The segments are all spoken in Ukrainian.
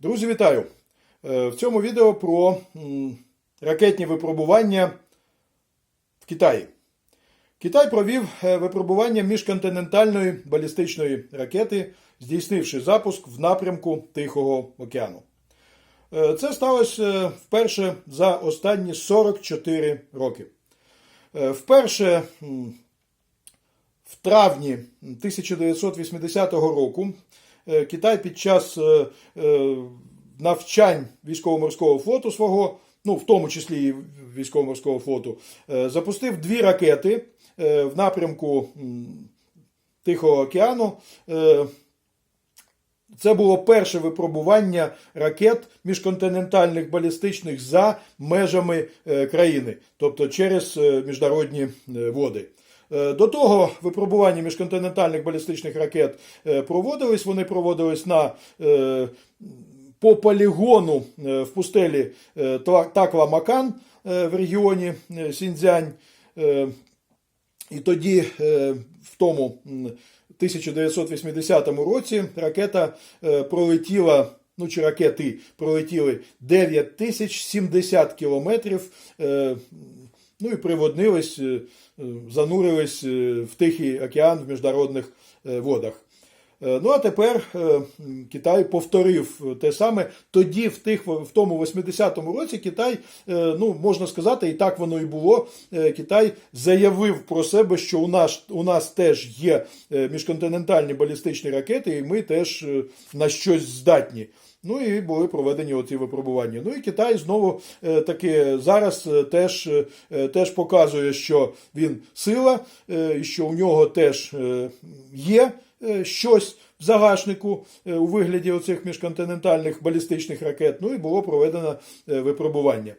Друзі, вітаю! Е, В цьому відео про ракетні випробування в Китаї. Китай провів е, випробування міжконтинентальної балістичної ракети, здійснивши запуск в напрямку Тихого океану. Е, Це сталося вперше за останні 44 роки. Вперше в травні 1980 року Китай під час е, е, навчань військово-морського флоту свого, ну в тому числі і військово-морського флоту, е, запустив дві ракети е, в напрямку Тихого океану. Е, Це було перше випробування ракет міжконтинентальних балістичних за межами е, країни, тобто через е, міжнародні е, води. Е, До того випробування міжконтинентальних балістичних ракет е, проводились. Вони проводились на е, по полігону в пустелі Такла-Макан в регіоні Сіньцзянь. І тоді, в тому 1980 році, ракета пролетіла. Ну, чи ракети пролетіли 9070 кілометрів, ну і приводнились, е, е, занурились е, в Тихий океан в міжнародних водах. Ну а тепер Китай повторив те саме. Тоді, в тих в тому 80-му році, Китай, ну можна сказати, і так воно і було. Китай заявив про себе, що у нас у нас теж є міжконтинентальні балістичні ракети, і ми теж на щось здатні. Ну і були проведені оці випробування. Ну і Китай знову е, таки зараз е, теж, е, теж показує, що він сила, що у нього теж є щось в загашнику у вигляді оцих міжконтинентальних балістичних ракет. Ну і було проведено випробування.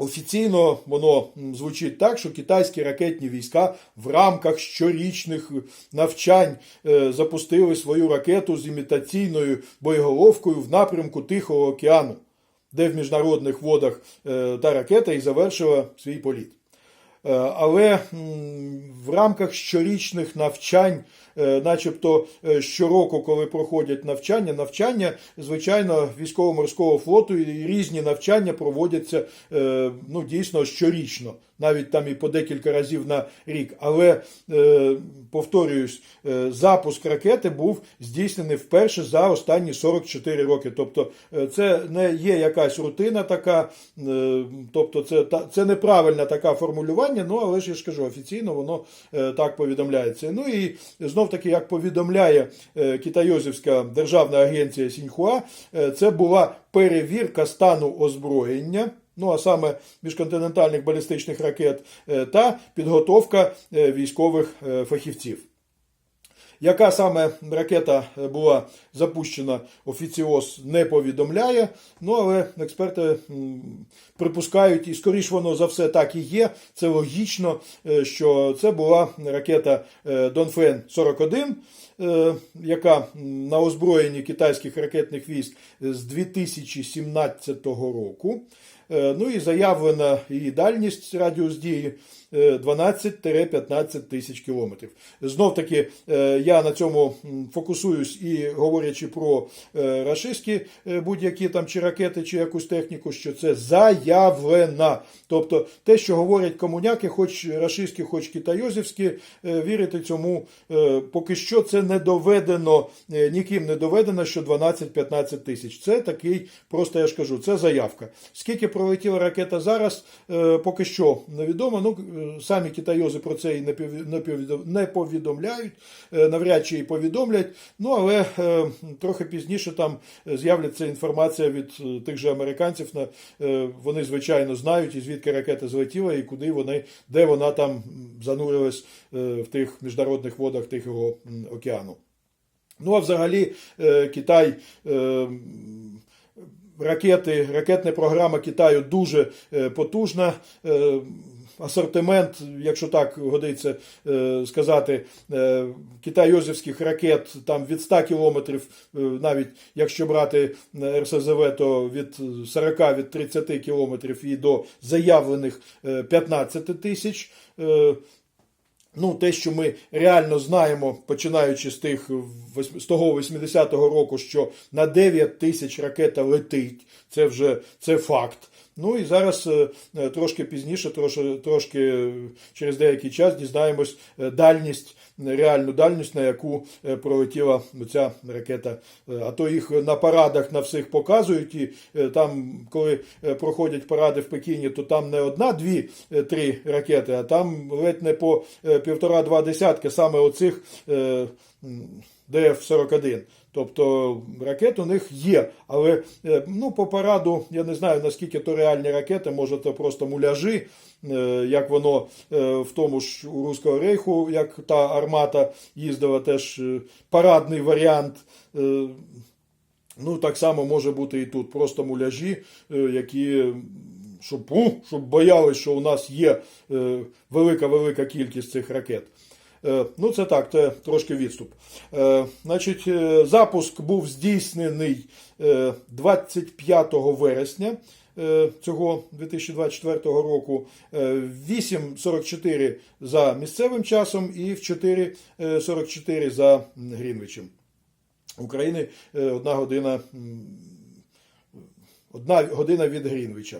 Офіційно воно звучить так, що китайські ракетні війська в рамках щорічних навчань е, запустили свою ракету з імітаційною боєголовкою в напрямку Тихого океану, де в міжнародних водах е, та ракета і завершила свій політ. Е, Але в рамках щорічних навчань, е, начебто е, щороку, коли проходять навчання, навчання, звичайно, військово-морського флоту і різні навчання проводяться ну, дійсно щорічно, навіть там і по декілька разів на рік. Але е, повторююсь, е, запуск ракети був здійснений вперше за останні 44 роки. Тобто, е, це не є якась рутина така, тобто це, це неправильне таке формулювання, ну але ж я ж кажу, офіційно воно так повідомляється. Ну і знов таки, як повідомляє Китайозівська державна агенція Сіньхуа, це була перевірка стану озброєння. Ну, а саме міжконтинентальних балістичних ракет е, та підготовка е, військових е, фахівців. Яка саме ракета була запущена, офіціоз не повідомляє. Ну але експерти припускають, і скоріш воно за все так і є. Це логічно, що це була ракета Донфен 41 е, яка на озброєнні китайських ракетних військ з 2017 року. Е, Ну і заявлена її дальність радіус дії е, 12-15 тисяч кілометрів. Знов таки е, я на цьому фокусуюсь і говорячи про е, рашистські е, будь-які там чи ракети, чи якусь техніку, що це заявлена. Тобто те, що говорять комуняки, хоч рашистські, хоч китайозівські, е, вірити цьому е, поки що це не доведено, е, ніким не доведено, що 12-15 тисяч. Це такий, просто я ж кажу, це заявка. Скільки пролетіла ракета зараз, е, поки що невідомо. Ну, самі китайози про це і не повідомляють, е, навряд чи і повідомлять. Ну, але е, трохи пізніше там з'являться інформація від тих же американців. Вони, звичайно, знають, і звідки ракета злетіла, і куди вони, де вона там занурилась в тих міжнародних водах Тихого океану. Ну, а взагалі, Китай. Ракети, ракетна програма Китаю дуже е, потужна. Е, Асортимент, якщо так годиться е, сказати, китайозівських ракет там від 100 кілометрів, навіть якщо брати РСЗВ, то від 40 від 30 кілометрів і до заявлених е, 15 тисяч. Ну, те, що ми реально знаємо, починаючи з тих з того 80-го року, що на 9 тисяч ракета летить, це вже це факт. Ну і зараз е, е, трошки пізніше, трошки, трошки через деякий час дізнаємось е, дальність, реальну дальність, на яку е, пролетіла ця ракета. Е, А то їх на парадах на всіх показують, і е, там, коли проходять паради в Пекіні, то там не одна, дві, три ракети, а там ледь не по півтора-два десятки саме оцих е, ДФ-41. Тобто ракет у них є, але ну, по параду я не знаю наскільки то реальні ракети, може це просто муляжі, як воно е, в тому ж у Руського рейху, як та армата їздила, теж е, парадний варіант. Е, Ну, так само може бути і тут. Просто муляжі, е, які, щоб, щоб боялись, що у нас є е, велика-велика кількість цих ракет. Е, Ну, це так, це трошки відступ. Е, Значить, е, запуск був здійснений е, 25 вересня цього 2024 року. Е, 8.44 за місцевим часом і в 4.44 за Грінвичем. України одна година, м, одна година від Грінвича.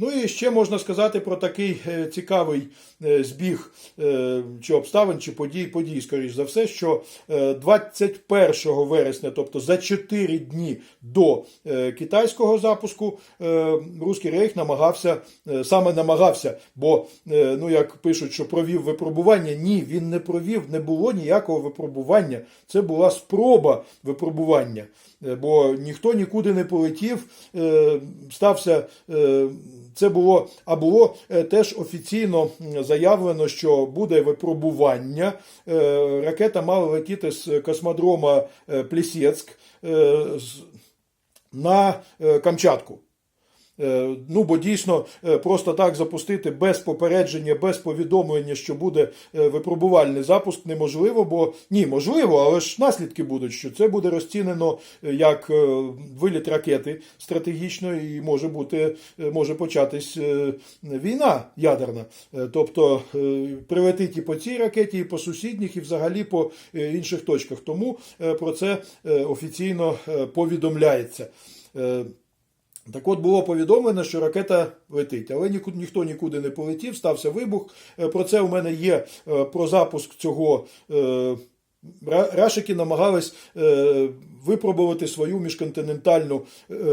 Ну і ще можна сказати про такий е, цікавий е, збіг е, чи обставин, чи подій, подій, скоріш за все, що е, 21 вересня, тобто за 4 дні до китайського запуску, Руський Рейх намагався, саме намагався, бо, ну як пишуть, що провів випробування, ні, він не провів, не було ніякого випробування. Це була спроба випробування, бо ніхто нікуди не полетів, стався. Це було, а було е, теж офіційно заявлено, що буде випробування. Е, Ракета мала летіти з космодрома е, Плісецьк на Камчатку. Е, Ну, бо дійсно е, просто так запустити без попередження, без повідомлення, що буде е, випробувальний запуск, неможливо, бо ні, можливо, але ж наслідки будуть, що це буде розцінено як виліт ракети стратегічно, і може бути, може початись війна ядерна. Тобто прилетить і по цій ракеті, і по сусідніх, і взагалі по інших точках. Тому про це офіційно повідомляється. Так от було повідомлено, що ракета летить, але ніку- ніхто нікуди не полетів, стався вибух. Е, Про це у мене є е, про запуск цього. е, Рашики намагались випробувати свою міжконтинентальну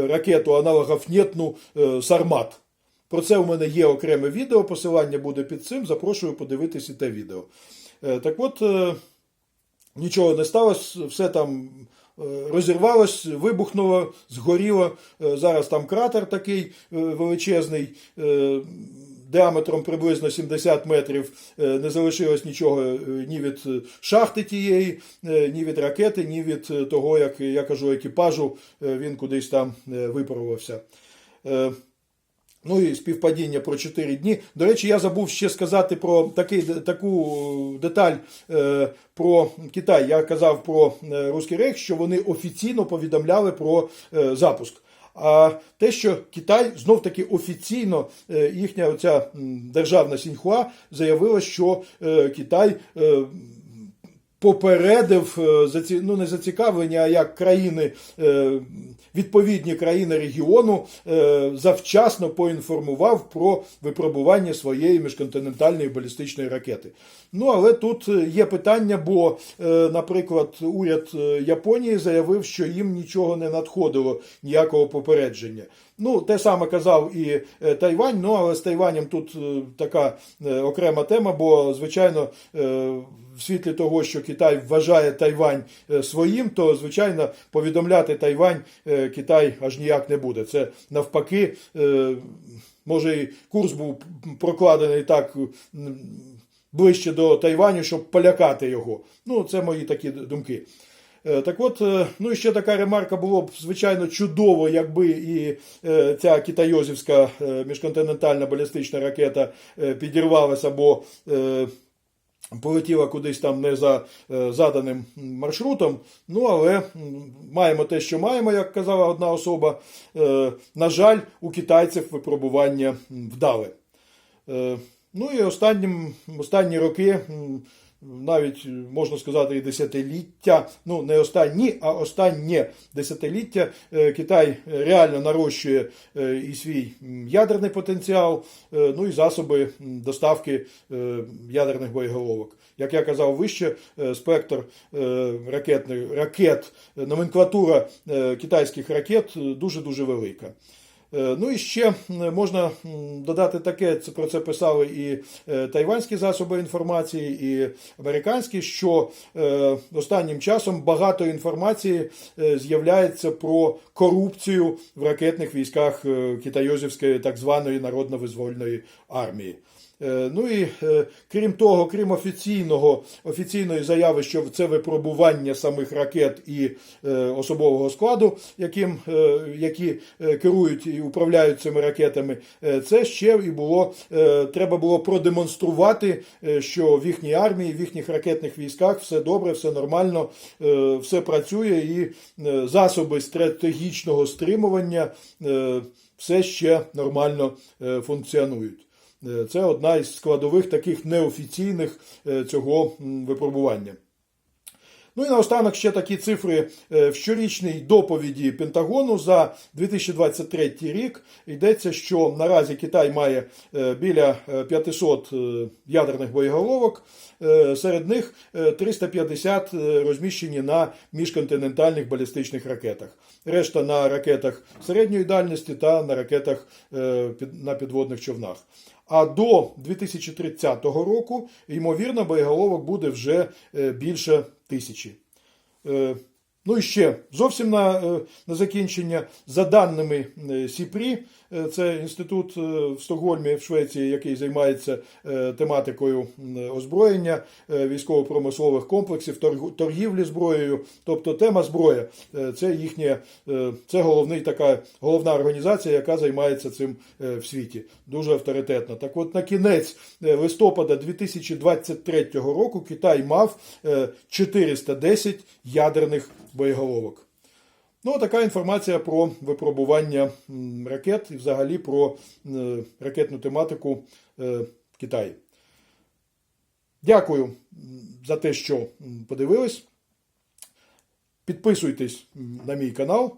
ракету аналогов-нєтну е, Сармат. Про це у мене є окреме відео, посилання буде під цим. Запрошую подивитись і те відео. Так от, нічого не сталося, все там розірвалось, вибухнуло, згоріло. Е, Зараз там кратер такий е, величезний. е, Діаметром приблизно 70 метрів е, не залишилось нічого е, ні від е, шахти тієї, е, ні від ракети, ні від е, того, як я кажу, екіпажу е, він кудись там е, випарувався. Ну і співпадіння про 4 дні. До речі, я забув ще сказати про такий, таку деталь е, про Китай. Я казав про е, Руський Рейх, що вони офіційно повідомляли про е, запуск. А те, що Китай знов таки офіційно е, їхня оця державна Сіньхуа заявила, що е, Китай. е, Попередив е, ну, не зацікавлення, а як країни, е, відповідні країни регіону е, завчасно поінформував про випробування своєї міжконтинентальної балістичної ракети. Ну але тут є питання, бо, наприклад, уряд Японії заявив, що їм нічого не надходило, ніякого попередження. Ну, те саме казав і Тайвань, ну але з Тайванем тут така окрема тема, бо, звичайно, в світлі того, що Китай вважає Тайвань е, своїм, то звичайно повідомляти Тайвань е, Китай аж ніяк не буде. Це навпаки, е, може і курс був прокладений так ближче до Тайваню, щоб полякати його. Ну, це мої такі думки. Так от, ну і ще така ремарка було б, звичайно, чудово, якби і ця китайозівська міжконтинентальна балістична ракета підірвалася, бо е, полетіла кудись там не за е, заданим маршрутом. Ну, але маємо те, що маємо, як казала одна особа. Е, На жаль, у китайців випробування вдали. Е, Ну і останні, останні роки, навіть можна сказати, і десятиліття, ну не останні, а останнє десятиліття е, Китай реально нарощує е, і свій ядерний потенціал, е, ну і засоби доставки е, ядерних боєголовок. Як я казав вище, е, спектр е, ракетних ракет, е, номенклатура е, китайських ракет дуже дуже велика. Е, Ну і ще можна додати таке, це про це писали і е, тайванські засоби інформації, і американські, що е, останнім часом багато інформації з'являється про корупцію в ракетних військах Китайозівської так званої народно-визвольної армії. Е, Ну і е, крім того, крім офіційного офіційної заяви, що це випробування самих ракет і е, особового складу, яким, які керують і управляють цими ракетами, це ще і було треба було продемонструвати, що в їхній армії, в їхніх ракетних військах все добре, все нормально, все працює, і засоби стратегічного стримування все ще нормально функціонують. Е, Це одна із складових таких неофіційних е, цього випробування. Ну і наостанок ще такі цифри е, в щорічній доповіді Пентагону за 2023 рік. Йдеться, що наразі Китай має біля е, 500 е, ядерних боєголовок. Серед них е, 350 е, розміщені на міжконтинентальних балістичних ракетах. Решта на ракетах середньої дальності та на ракетах на підводних човнах. А до 2030 року, ймовірно, боєголовок буде вже е, більше тисячі. Ну і ще зовсім на, е, на закінчення, за даними е, СІПРІ, е, це інститут в Стокгольмі, в Швеції, який займається тематикою озброєння військово-промислових комплексів, торг- торгівлі зброєю. Тобто тема зброя це їхня, е, це головний така головна організація, яка займається цим в світі. Дуже авторитетна. Так от на кінець листопада 2023 року Китай мав е, 410 ядерних боєголовок. Ну, така інформація про випробування ракет і взагалі про е, ракетну тематику е, в Китаї. Дякую за те, що подивились. Підписуйтесь на мій канал,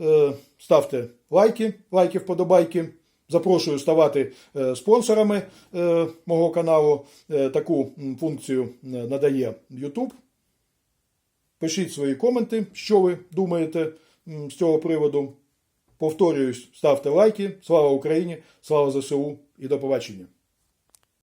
е, ставте лайки, лайки, вподобайки. Запрошую ставати спонсорами мого каналу. Таку функцію надає YouTube. Пишіть свої коменти, що ви думаєте з цього приводу. Повторююсь, ставте лайки. Слава Україні! Слава ЗСУ і до побачення!